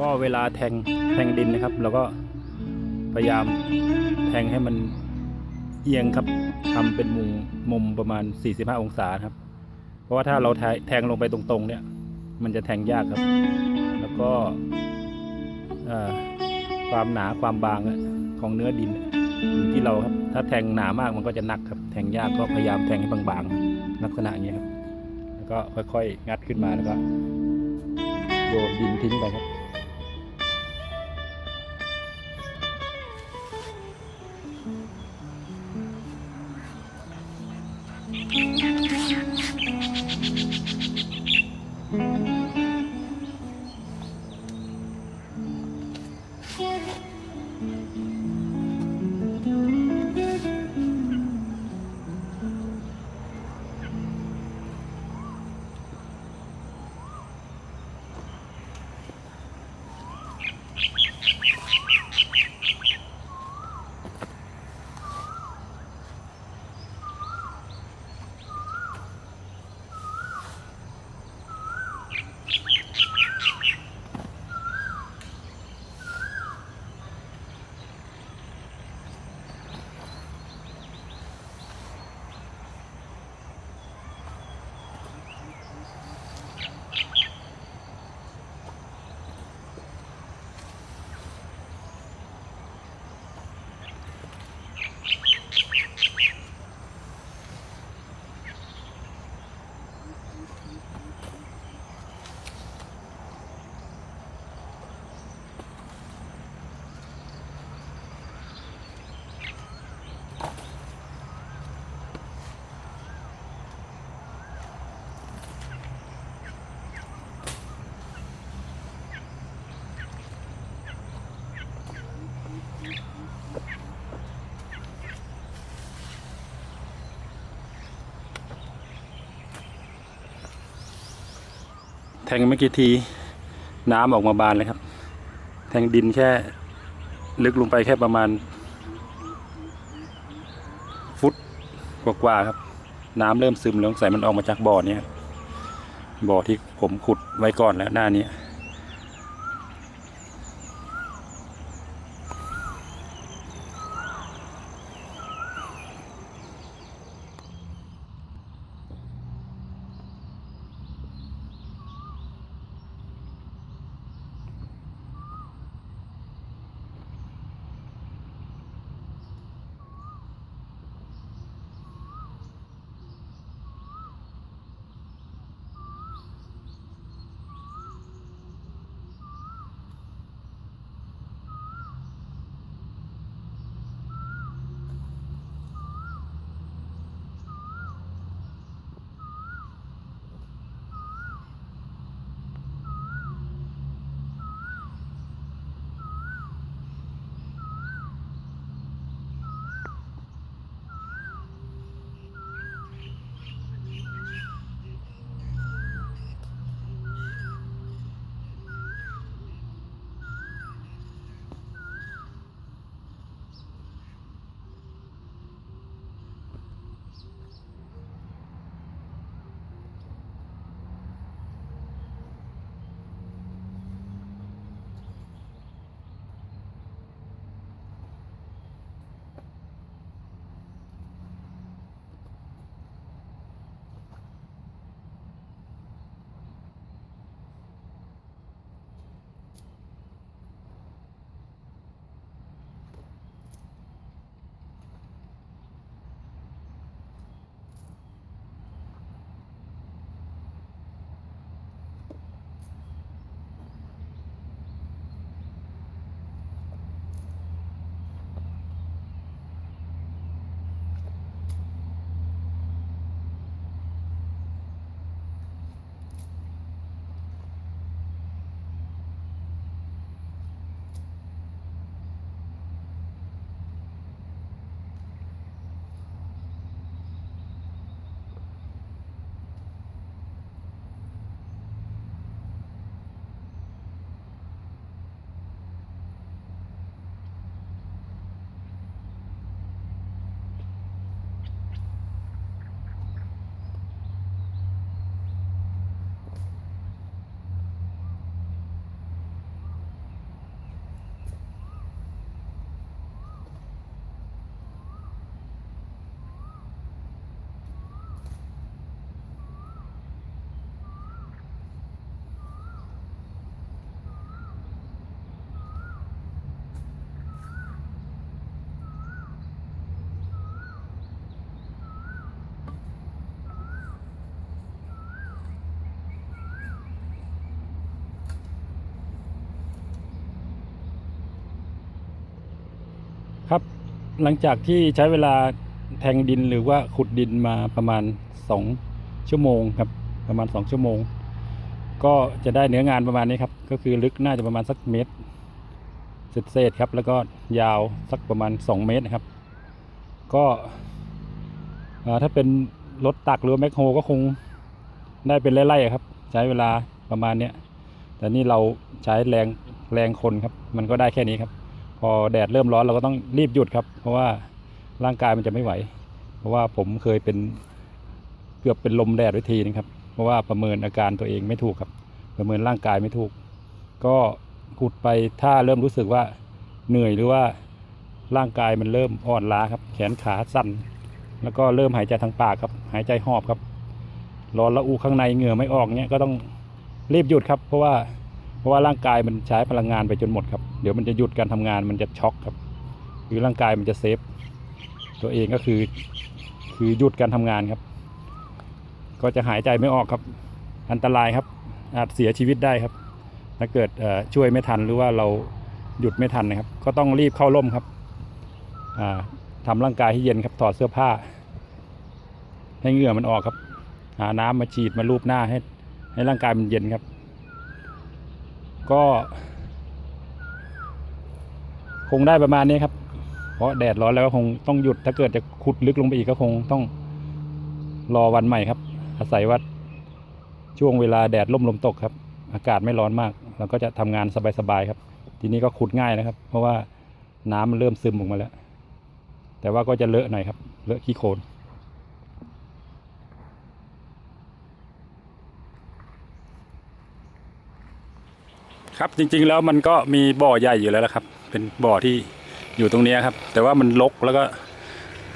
ก็เวลาแทงแทงดินนะครับเราก็พยายามแทงให้มันเอียงครับทำเป็นมุมมุมประมาณ 45 องศาครับ เพราะว่าถ้าเราแทงลงไปตรงๆ เนี่ย มันจะแทงยากครับ แล้วก็ความหนาความบางของเนื้อดินอยู่ที่เราครับ ถ้าแทงหนามากมันก็จะหนักครับ แทงยากก็พยายามแทงให้บางๆ ลักษณะอย่างเงี้ครับ แล้วก็ค่อยๆ งัดขึ้นมาแล้วก็โยนดินทิ้งไปครับ ทงเมื่อกี้ทีน้ำออกมาบานเลยครับ แทงดินแค่ลึกลงไปแค่ประมาณ ฟุตกว่าๆครับ น้ำเริ่มซึมแล้วใส่มันออกมาจากบ่อเนี้ยบ่อที่ผมขุดไว้ก่อนแล้วหน้านี้ หลังจากที่ใช้เวลาแทงดินหรือว่าขุดดินมาประมาณสองชั่วโมงครับประมาณสองชั่วโมง ก็จะได้เนื้องานประมาณนี้ครับ ก็คือลึกน่าจะประมาณสักเมตรเศษครับ แล้วก็ยาวสักประมาณสองเมตรนะครับ ก็ถ้าเป็นรถตักหรือแมคโฮก็คงได้เป็นไล่ๆครับ ใช้เวลาประมาณเนี้ยแต่นี่เราใช้แรงแรงคนครับ มันก็ได้แค่นี้ครับ พอแดดเริ่มร้อนเราก็ต้องรีบหยุดครับ เพราะว่าร่างกายมันจะไม่ไหว เพราะว่าผมเคยเป็นเกือบเป็นลมแดดว้ทีนึงครับ เพราะว่าประเมินอาการตัวเองไม่ถูกครับ ประเมินร่างกายไม่ถูก ก็ขุดไปถ้าเริ่มรู้สึกว่าเหนื่อยหรือว่าร่างกายมันเริ่มอ่อนล้าครับ แขนขาสั่น แล้วก็เริ่มหายใจทางปากครับ หายใจหอบครับร้อนละอุข้างในเหงื่อไม่ออกเนี้ยก็ต้องรีบหยุดครับ เพราะว่า เพราะว่าร่างกายมันใช้พลังงานไปจนหมดครับ เดี๋ยวมันจะหยุดการทำงานมันจะช็อกครับ คือร่างกายมันจะเซฟ ตัวเองก็คือคือหยุดการทำงานครับ ก็จะหายใจไม่ออกครับ อันตรายครับ อาจเสียชีวิตได้ครับ ถ้าเกิดช่วยไม่ทันหรือว่าเราหยุดไม่ทันนะครับ ก็ต้องรีบเข้าร่มครับอ่าทำร่างกายให้เย็นครับ ถอดเสื้อผ้า ให้เหงื่อมันออกครับ หาน้ำมาฉีดมาลูบหน้าให้ ให้ร่างกายมันเย็นครับ ก็ คงได้ประมาณนี้ครับ เพราะแดดร้อนแล้วก็คงต้องหยุดถ้าเกิดจะขุดลึกลงไปอีกก็คงต้องรอวันใหม่ครับ อาศัยว่าช่วงเวลาแดดล่มลมตกครับ อากาศไม่ร้อนมากเราก็จะทำงานสบายๆครับ ทีนี้ก็ขุดง่ายนะครับ เพราะว่าน้ำมันเริ่มซึมออกมาแล้ว แต่ว่าก็จะเลอะหน่อยครับ เลอะขี้โคลน ครับจริงๆแล้วมันก็มีบ่อใหญ่อยู่แล้วละครับ เป็นบ่อที่อยู่ตรงนี้ครับ แต่ว่ามันรกแล้วก็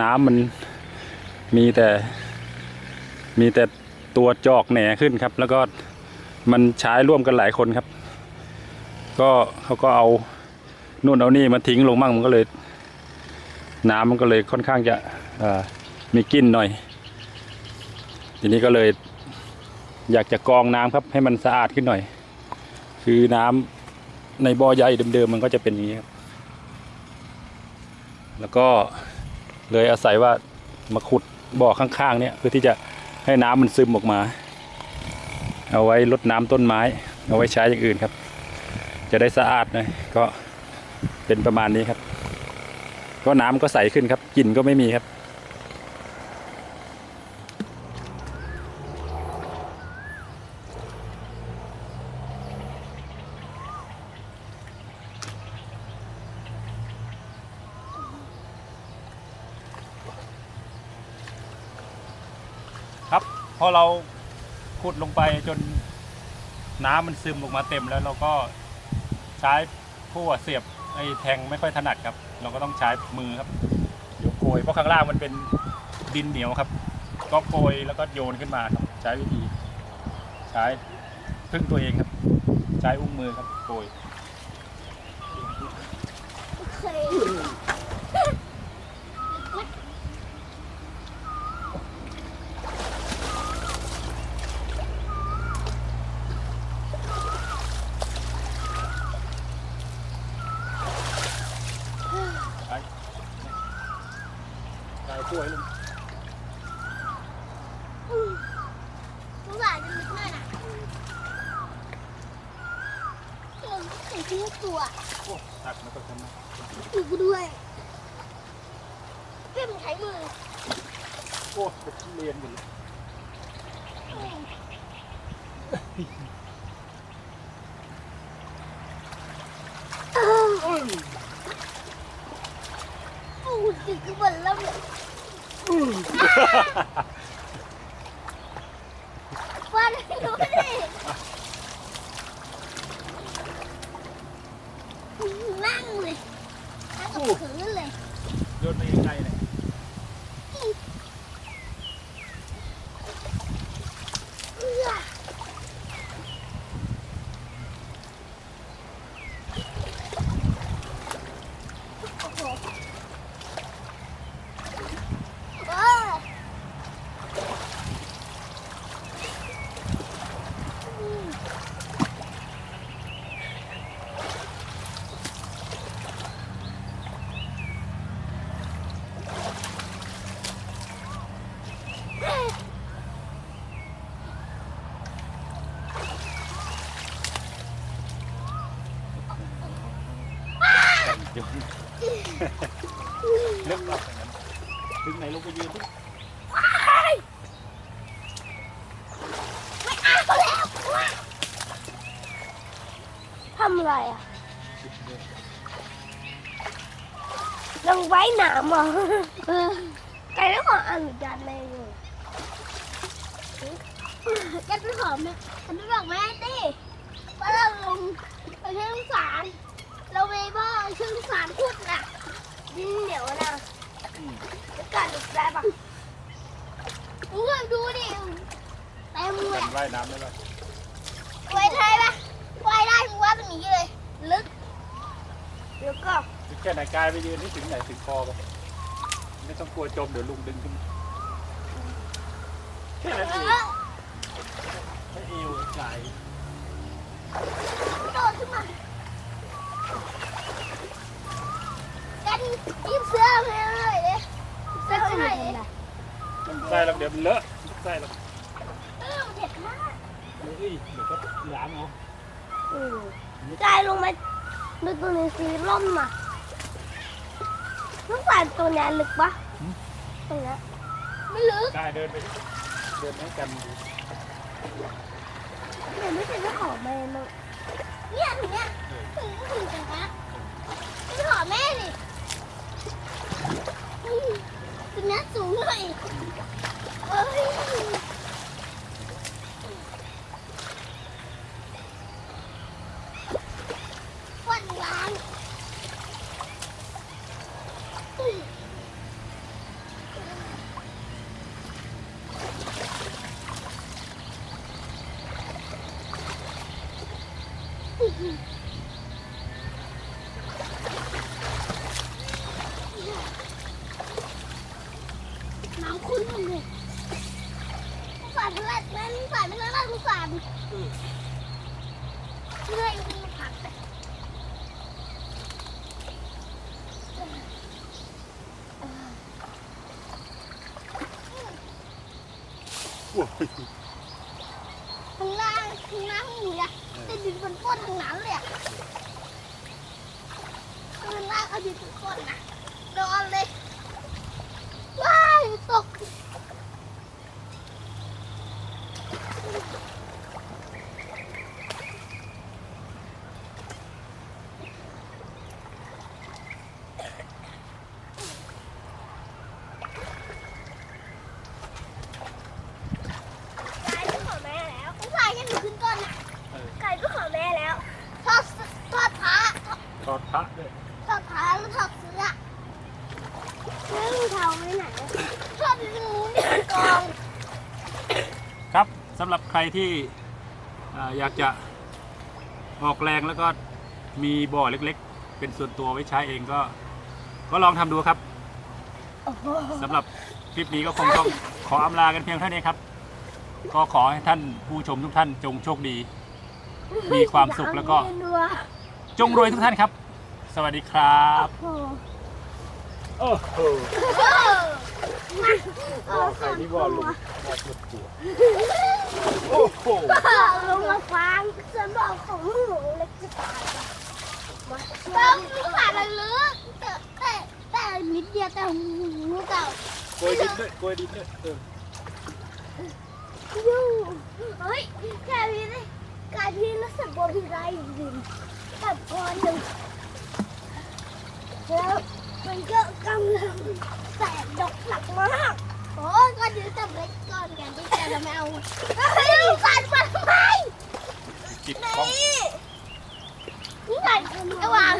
น้ำมันมีแต่ มีแต่ตัวจอกแหน่ขึ้นครับ แล้วก็มันใช้ร่วมกันหลายคนครับ ก็เขาก็เอานู่นเอานี่มาทิ้งลงมั่งมันก็เลย น้ำมันก็เลยค่อนข้างจะมีกลิ่นหน่อย ทีนี้ก็เลยอยากจะกรองน้ำครับให้มันสะอาดขึ้นหน่อย คือน้ำในบ่อใหญ่เดิมๆมันก็จะเป็นอย่างนี้ครับ แล้วก็เลยอาศัยว่ามาขุดบ่อข้างๆเนี่ยเพื่อที่จะให้น้ำมันซึมออกมา เอาไว้รดน้ำต้นไม้ เอาไว้ใช้อย่างอื่นครับ จะได้สะอาดหน่อยก็เป็นประมาณนี้ครับ ก็น้ำก็ใสขึ้นครับกลิ่นก็ไม่มีครับ อเราขุดลงไปจนน้ำมันซึมออกมาเต็มแล้วเราก็ใช้พั่วเสียบไอ้แทงไม่ค่อยถนัดครับ เราก็ต้องใช้มือครับโยกโกยเพราะข้างล่างมันเป็นดินเหนียวครับ ก็โกยแล้วก็โยนขึ้นมาครับ ใช้วิธี ใช้พึ่งตัวเองครับ ใช้อุ้งมือครับโกยเคย ใช้ใช้ กล้วยลงสงสารจะลึกหน่อยนะเก่งใส่ที่ตัวโอ้ตักมาก็ทำนะอยู่กูด้วยเพื่อนใช้มือโอ้เป็นเรียนหมดเลย ปูดึกบนแล้วเนี่ยฟันให้ดูดินั่งเลยนั่งกับพื้นเลยโยนไปยังไงเนี่ย เอื้อโอ้โหว้าวอืม จนลึกมากอย่างนั้นถึงไหนลงไปยืนทุก ไม่เอาแล้วทำอะไรอะลงไว้หนามเหรอเออไก่ต้องขออนุญาตแม่อยู่แกไปขอแม่ฉันไปบอกแม่ดิว่าเราลงไปเชื่องสาร เราไปบ่อเชื่องสารพุดน่ะดินเหนียวนะจะกัดดูได้ปะดูดูดิเต็มเลยทำว่ายน้ำได้ไหมไว้ได้ปะ ไว้ได้มึงว่าตรงนี้เลย ลึก เดี๋ยวก็แค่ไหนกายไปยืนนี่ถึงไหนถึงคอปะไม่ต้องกลัวจมเดี๋ยวลุงดึงขึ้นแค่นั้นเองไม่เอวกายโดดขึ้นมากันยิบเสื้อมาเลยเลยเสื้อมาเลยใส่แล้วเดี๋ยวมันเลอะใส่แล้วเออเผ็ดมาก เฮ้ยเดี๋ยวก็ล้างเอา ใจลงมาลึกตรงนี้สีร่มอะน้องสารตัวนี้ลึกปะตรงนี้ไม่ลึกกายเดินไปดิเดินให้กันดูเดี๋ยวไม่ใช่เจ้าของแม่มั้งเนี่ยถึงเนี่ยถึงถึงจังนะไม่ขอแม่ดิอืมถึงเนี้ยสูงหน่อยเอ้ยฟันล้างอุ้ยน้ำขุ่นหมดเลยสงสารเพื่อนแม่สงสารไม่ได้สงสารเพื่อนมันผักแต่ โอ้ย ข้างล่างข้างล่างหนูอะจะดินบนก้นทางนั้นเลยอะข้างล่างเอาดินบนก้นนะนอนเลย ว้ายตก ไก่ก็ขอแม่แล้วผู้ชายยังหนูขึ้นก่อนนะ เออ ไก่ก็ขอแม่แล้วทอดทอดพระ ทอดพระด้วย ทอดพระแล้วทอดเสื้อแล้วรองเท้าไว้ไหนอะทอดอยู่ตรงนู้นในกอง ครับสำห รับใครที่อ่าอยากจะออกแรงแล้วก็มีบ่อเล็กๆ เป็นส่วนตัวไว้ใช้เองก็ ก็ลองทำดูครับสำหรับคลิปนี้ก็คงต้องขออำลากันเพียงเท่านี้ครับ ก็ขอให้ท่านผู้ชมทุกท่านจงโชคดี มีความสุขแล้วก็ จงรวยทุกท่านครับ สวัสดีครับ โอ้โห โอ้โหใครที่ว่าลุงว่าปวดหัวโอ้โหลงมาฟังฉันบอกของหนูเล็กจะตายแล้วลูกสาวมันลึกแต่แต่แต่นิดเดียวแต่หูเก่าโกยดินด้วยโกยดินด้วยเออยูเฮ้ยแค่พี่เลยกายพี่รู้สึกว่าพี่ได้ยินกับก้อนหนึ่งแล้วมันก็กำลัง แตกดอกหนักมาก โอ้ก็ยืดแต่เล็กก่อนกันที่แกจะไม่เอาเฮ้ยลูกกันมาทำไมจิบนี่ป้อง นี่ไงระหว่าง